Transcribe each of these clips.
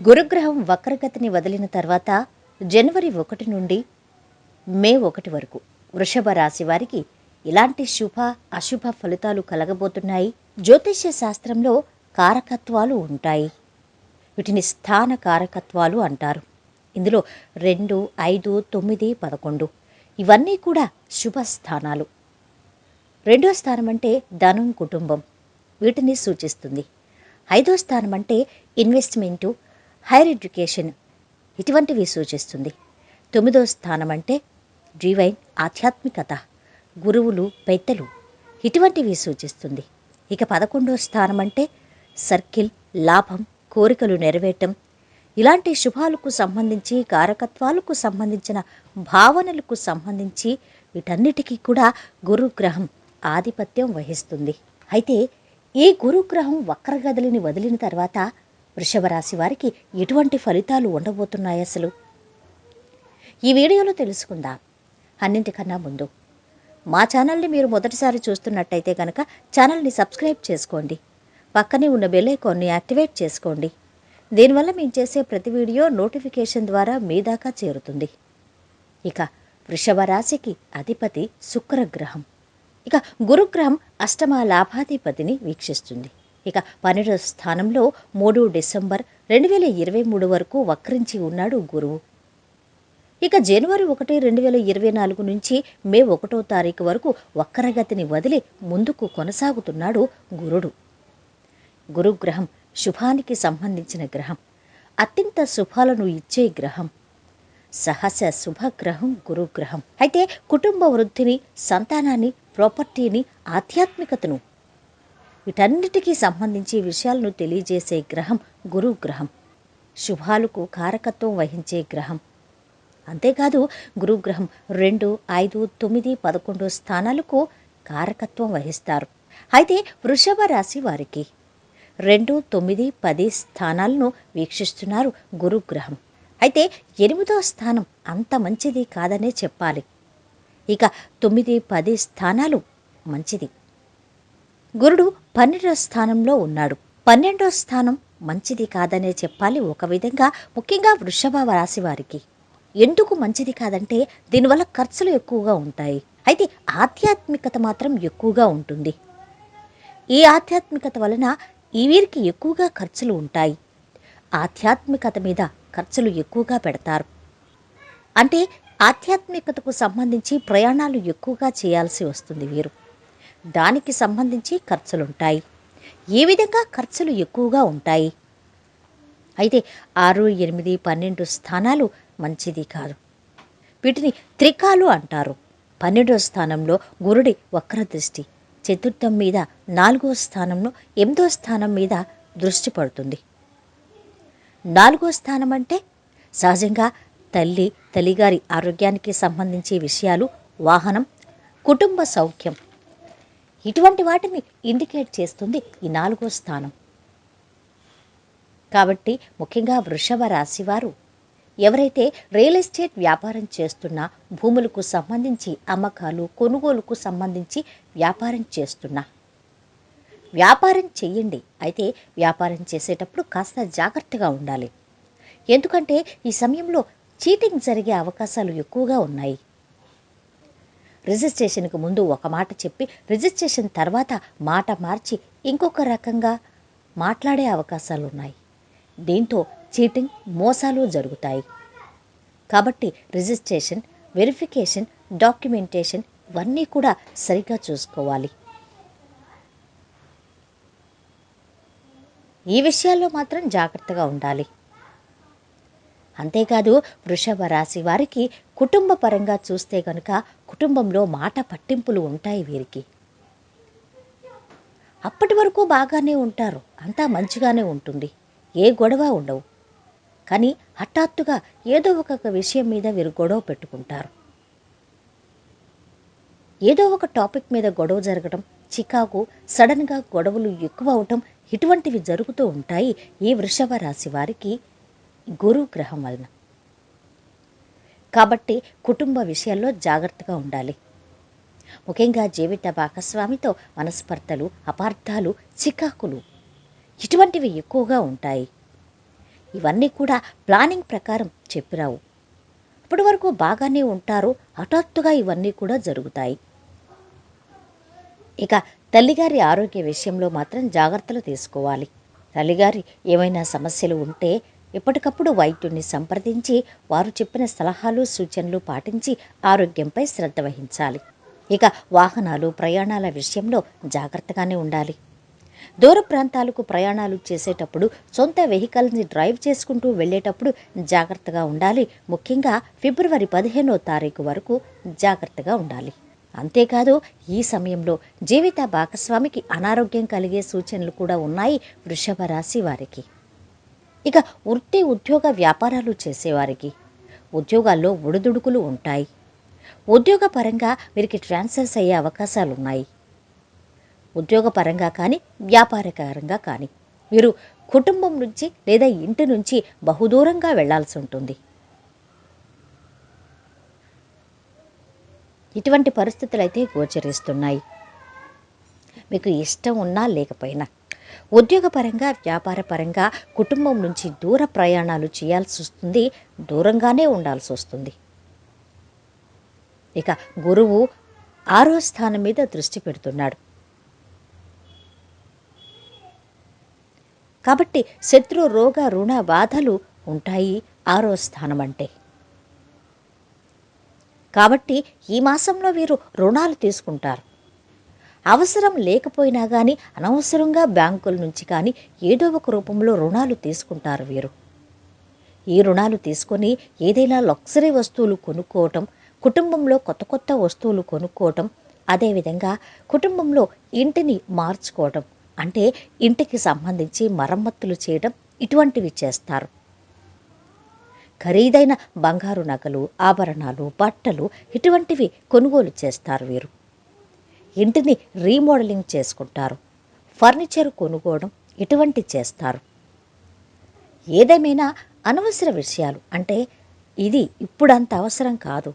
గురుగ్రహం వక్రగతిని వదిలిన తర్వాత జనవరి ఒకటి నుండి మే ఒకటి వరకు వృషభ రాశి వారికి ఇలాంటి శుభ అశుభ ఫలితాలు కలగబోతున్నాయి. జ్యోతిష్య శాస్త్రంలో కారకత్వాలు ఉంటాయి. వీటిని స్థాన కారకత్వాలు అంటారు. ఇందులో రెండు ఐదు తొమ్మిది పదకొండు ఇవన్నీ కూడా శుభ స్థానాలు. రెండో స్థానం అంటే ధనం కుటుంబం వీటిని సూచిస్తుంది. ఐదో స్థానం అంటే ఇన్వెస్ట్మెంటు హైర్ ఎడ్యుకేషన్ ఇటువంటివి సూచిస్తుంది. తొమ్మిదో స్థానం అంటే డివైన్ ఆధ్యాత్మికత గురువులు పెద్దలు ఇటువంటివి సూచిస్తుంది. ఇక పదకొండో స్థానం అంటే సర్కిల్ లాభం కోరికలు నెరవేరటం ఇలాంటి శుభాలకు సంబంధించి కారకత్వాలకు సంబంధించిన భావనలకు సంబంధించి వీటన్నిటికీ కూడా గురుగ్రహం ఆధిపత్యం వహిస్తుంది. అయితే ఈ గురుగ్రహం వక్రగదిలిని వదిలిన తర్వాత వృషభ రాశి వారికి ఎటువంటి ఫలితాలు ఉండబోతున్నాయి అసలు? ఈ వీడియోలో తెలుసుకుందాం. అన్నింటికన్నా ముందు మా ఛానల్ని మీరు మొదటిసారి చూస్తున్నట్టయితే కనుక ఛానల్ని సబ్స్క్రైబ్ చేసుకోండి. పక్కనే ఉన్న బెల్ ఐకాన్ని యాక్టివేట్ చేసుకోండి. దీనివల్ల మేము చేసే ప్రతి వీడియో నోటిఫికేషన్ ద్వారా మీ దాకా చేరుతుంది. ఇక వృషభ రాశికి అధిపతి శుక్రగ్రహం. ఇక గురుగ్రహం అష్టమ లాభాధిపతిని వీక్షిస్తుంది. ఇక పన్నెండవ స్థానంలో మూడు డిసెంబర్ రెండు వేల ఇరవై మూడు వరకు వక్రించి ఉన్నాడు గురువు. ఇక జనవరి ఒకటి రెండు వేల ఇరవై నాలుగు నుంచి మే ఒకటో తారీఖు వరకు వక్రగతిని వదిలి ముందుకు కొనసాగుతున్నాడు గురుడు. గురుగ్రహం శుభానికి సంబంధించిన గ్రహం. అత్యంత శుభాలను ఇచ్చే గ్రహం. సహస శుభగ్రహం గురుగ్రహం. అయితే కుటుంబ వృద్ధిని సంతానాన్ని ప్రాపర్టీని ఆధ్యాత్మికతను వీటన్నిటికీ సంబంధించి విషయాలను తెలియజేసే గ్రహం గురుగ్రహం. శుభాలకు కారకత్వం వహించే గ్రహం. అంతేకాదు గురుగ్రహం రెండు ఐదు తొమ్మిది పదకొండు స్థానాలకు కారకత్వం వహిస్తారు. అయితే వృషభ రాశి వారికి రెండు తొమ్మిది పది స్థానాలను వీక్షిస్తున్నారు గురుగ్రహం. అయితే ఎనిమిదో స్థానం అంత మంచిది కాదనే చెప్పాలి. ఇక తొమ్మిది పది స్థానాలు మంచిది. గురుడు పన్నెండో స్థానంలో ఉన్నాడు. పన్నెండో స్థానం మంచిది కాదనే చెప్పాలి ఒక విధంగా ముఖ్యంగా వృషభ రాశి వారికి. ఎందుకు మంచిది కాదంటే దీనివల్ల ఖర్చులు ఎక్కువగా ఉంటాయి. అయితే ఆధ్యాత్మికత మాత్రం ఎక్కువగా ఉంటుంది. ఈ ఆధ్యాత్మికత వలన ఈ వీరికి ఎక్కువగా ఖర్చులు ఉంటాయి. ఆధ్యాత్మికత మీద ఖర్చులు ఎక్కువగా పెడతారు. అంటే ఆధ్యాత్మికతకు సంబంధించి ప్రయాణాలు ఎక్కువగా చేయాల్సి వస్తుంది వీరు. దానికి సంబంధించి ఖర్చులుంటాయి. ఏ విధంగా ఖర్చులు ఎక్కువగా ఉంటాయి. అయితే ఆరు ఎనిమిది పన్నెండు స్థానాలు మంచిది కాదు. వీటిని త్రికాలు అంటారు. పన్నెండో స్థానంలో గురుడి వక్రదృష్టి చతుర్థం మీద నాలుగో స్థానంలో ఎనిమిదో స్థానం మీద దృష్టి పడుతుంది. నాలుగో స్థానం అంటే సహజంగా తల్లి తల్లిగారి ఆరోగ్యానికి సంబంధించి విషయాలు వాహనం కుటుంబ సౌఖ్యం ఇటువంటి వాటిని ఇండికేట్ చేస్తుంది ఈ నాలుగో స్థానం. కాబట్టి ముఖ్యంగా వృషభ రాశివారు ఎవరైతే రియల్ ఎస్టేట్ వ్యాపారం చేస్తున్నా భూములకు సంబంధించి అమ్మకాలు కొనుగోలుకు సంబంధించి వ్యాపారం చేస్తున్నా వ్యాపారం చెయ్యండి. అయితే వ్యాపారం చేసేటప్పుడు కాస్త జాగ్రత్తగా ఉండాలి. ఎందుకంటే ఈ సమయంలో చీటింగ్ జరిగే అవకాశాలు ఎక్కువగా ఉన్నాయి. రిజిస్ట్రేషన్కు ముందు ఒక మాట చెప్పి రిజిస్ట్రేషన్ తర్వాత మాట మార్చి ఇంకొక రకంగా మాట్లాడే అవకాశాలు ఉన్నాయి దీంతో చీటింగ్ మోసాలు జరుగుతాయి. కాబట్టి రిజిస్ట్రేషన్ వెరిఫికేషన్ డాక్యుమెంటేషన్ ఇవన్నీ కూడా సరిగ్గా చూసుకోవాలి. ఈ విషయాల్లో మాత్రం జాగ్రత్తగా ఉండాలి. అంతేకాదు వృషభ రాశి వారికి కుటుంబ పరంగా చూస్తే కనుక కుటుంబంలో మాట పట్టింపులు ఉంటాయి వీరికి. అప్పటి వరకు బాగానే ఉంటారు అంతా మంచిగానే ఉంటుంది ఏ గొడవ ఉండవు. కానీ హఠాత్తుగా ఏదో ఒక విషయం మీద వీరు గొడవ పెట్టుకుంటారు. ఏదో ఒక టాపిక్ మీద గొడవ జరగడం చికాకు సడన్గా గొడవలు ఎక్కువ అవటం ఇటువంటివి జరుగుతూ ఉంటాయి ఈ వృషభ రాశి వారికి. గురు గ్రహం వలన. కాబట్టి కుటుంబ విషయాల్లో జాగ్రత్తగా ఉండాలి. ముఖ్యంగా జీవిత భాగస్వామితో మనస్పర్ధలు అపార్థాలు చికాకులు ఇటువంటివి ఎక్కువగా ఉంటాయి. ఇవన్నీ కూడా ప్లానింగ్ ప్రకారం చెప్పిరావు. ఇప్పటి వరకు బాగానే ఉంటారు హఠాత్తుగా ఇవన్నీ కూడా జరుగుతాయి. ఇక తల్లిగారి ఆరోగ్య విషయంలో మాత్రం జాగ్రత్తలు తీసుకోవాలి. తల్లిగారి ఏమైనా సమస్యలు ఉంటే ఎప్పటికప్పుడు వైద్యుడిని సంప్రదించి వారు చెప్పిన సలహాలు సూచనలు పాటించి ఆరోగ్యంపై శ్రద్ధ వహించాలి. ఇక వాహనాలు ప్రయాణాల విషయంలో జాగ్రత్తగానే ఉండాలి. దూర ప్రాంతాలకు ప్రయాణాలు చేసేటప్పుడు సొంత వెహికల్ని డ్రైవ్ చేసుకుంటూ వెళ్ళేటప్పుడు జాగ్రత్తగా ఉండాలి. ముఖ్యంగా ఫిబ్రవరి పదిహేనో తారీఖు వరకు జాగ్రత్తగా ఉండాలి. అంతేకాదు ఈ సమయంలో జీవిత భాగస్వామికి అనారోగ్యం కలిగే సూచనలు కూడా ఉన్నాయి వృషభ రాశి వారికి. ఇక వృత్తి ఉద్యోగ వ్యాపారాలు చేసేవారికి ఉద్యోగాల్లో ఒడిదుడుకులు ఉంటాయి. ఉద్యోగపరంగా వీరికి ట్రాన్స్ఫర్స్ అయ్యే అవకాశాలు ఉన్నాయి ఉద్యోగపరంగా కానీ వ్యాపారకరంగా కానీ వీరు కుటుంబం నుంచి లేదా ఇంటి నుంచి బహుదూరంగా వెళ్ళాల్సి ఉంటుంది. ఇటువంటి పరిస్థితులు అయితే గోచరిస్తున్నాయి. మీకు ఇష్టం ఉన్నా లేకపోయినా ఉద్యోగపరంగా వ్యాపారపరంగా కుటుంబం నుంచి దూర ప్రయాణాలు చేయాల్సి వస్తుంది. దూరంగానే ఉండాల్సి వస్తుంది. ఇక గురువు ఆరో స్థానం మీద దృష్టి పెడుతున్నాడు. కాబట్టి శత్రు రోగ రుణ బాధలు ఉంటాయి ఆరో స్థానం అంటే. కాబట్టి ఈ మాసంలో వీరు రుణాలు తీసుకుంటారు. అవసరం లేకపోయినా కానీ అనవసరంగా బ్యాంకుల నుంచి కానీ ఏదో ఒక రూపంలో రుణాలు తీసుకుంటారు వీరు. ఈ రుణాలు తీసుకొని ఏదైనా లగ్జరీ వస్తువులు కొనుక్కోవటం కుటుంబంలో కొత్త కొత్త వస్తువులు కొనుక్కోవటం అదేవిధంగా కుటుంబంలో ఇంటిని మార్చుకోవటం అంటే ఇంటికి సంబంధించి మరమ్మతులు చేయడం ఇటువంటివి చేస్తారు. ఖరీదైన బంగారు నగలు ఆభరణాలు బట్టలు ఇటువంటివి కొనుగోలు చేస్తారు వీరు. ఇంటిని రీమోడలింగ్ చేసుకుంటారు. ఫర్నిచర్ కొనుక్కోవడం ఇటువంటి చేస్తారు. ఏదేమైనా అనవసర విషయాలు అంటే ఇది ఇప్పుడంత అవసరం కాదు.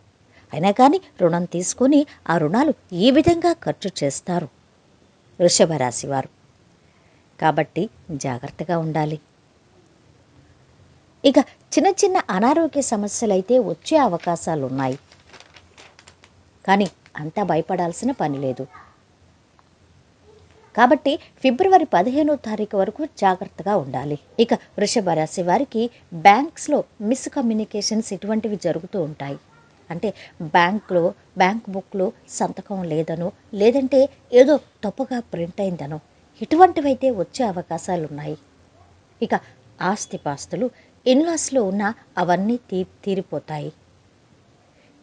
అయినా కానీ రుణం తీసుకొని ఆ రుణాలు ఈ విధంగా ఖర్చు చేస్తారు. వృషభ రాశివారు కాబట్టి జాగ్రత్తగా ఉండాలి. ఇక చిన్న చిన్న అనారోగ్య సమస్యలు అయితే వచ్చే అవకాశాలు ఉన్నాయి కానీ అంతా భయపడాల్సిన పని లేదు. కాబట్టి ఫిబ్రవరి పదిహేనో తారీఖు వరకు జాగ్రత్తగా ఉండాలి. ఇక వృషభ రాశి వారికి బ్యాంక్స్లో మిస్కమ్యూనికేషన్స్ ఇటువంటివి జరుగుతూ ఉంటాయి. అంటే బ్యాంక్లో బ్యాంక్ బుక్లో సంతకం లేదనో లేదంటే ఏదో తప్పుగా ప్రింట్ అయిందనో ఇటువంటివైతే వచ్చే అవకాశాలు ఉన్నాయి ఇక ఆస్తిపాస్తులు ఇన్లాస్లో ఉన్న అవన్నీ తీ తీరిపోతాయి.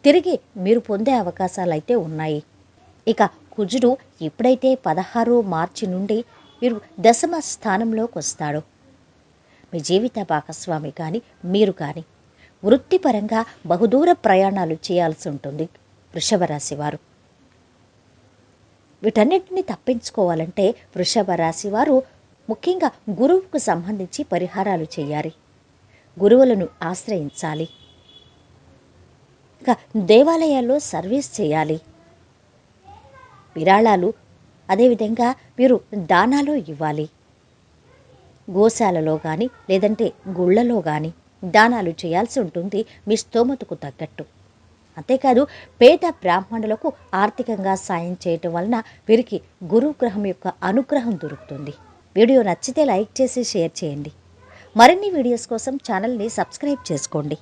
తిరిగి మీరు పొందే అవకాశాలు అయితే ఉన్నాయి. ఇక కుజుడు ఎప్పుడైతే పదహారు మార్చి నుండి మీరు దశమ స్థానంలోకి వస్తాడో. మీ జీవిత భాగస్వామి కానీ మీరు కానీ వృత్తిపరంగా బహుదూర ప్రయాణాలు చేయాల్సి ఉంటుంది వృషభ రాశి వారు. వీటన్నిటిని తప్పించుకోవాలంటే వృషభ రాశి వారు ముఖ్యంగా గురువుకు సంబంధించి పరిహారాలు చేయాలి. గురువులను ఆశ్రయించాలి. దేవాలయాల్లో సర్వీస్ చేయాలి. విరాళాలు అదేవిధంగా మీరు దానాలు ఇవ్వాలి. గోశాలలో కానీ లేదంటే గుళ్ళలో కానీ దానాలు చేయాల్సి ఉంటుంది. మీ స్తోమతకు తగ్గట్టు. అంతేకాదు పేద బ్రాహ్మణులకు ఆర్థికంగా సాయం చేయటం వలన వీరికి గురుగ్రహం యొక్క అనుగ్రహం దొరుకుతుంది. వీడియో నచ్చితే లైక్ చేసి షేర్ చేయండి. మరిన్ని వీడియోస్ కోసం ఛానల్ని సబ్స్క్రైబ్ చేసుకోండి.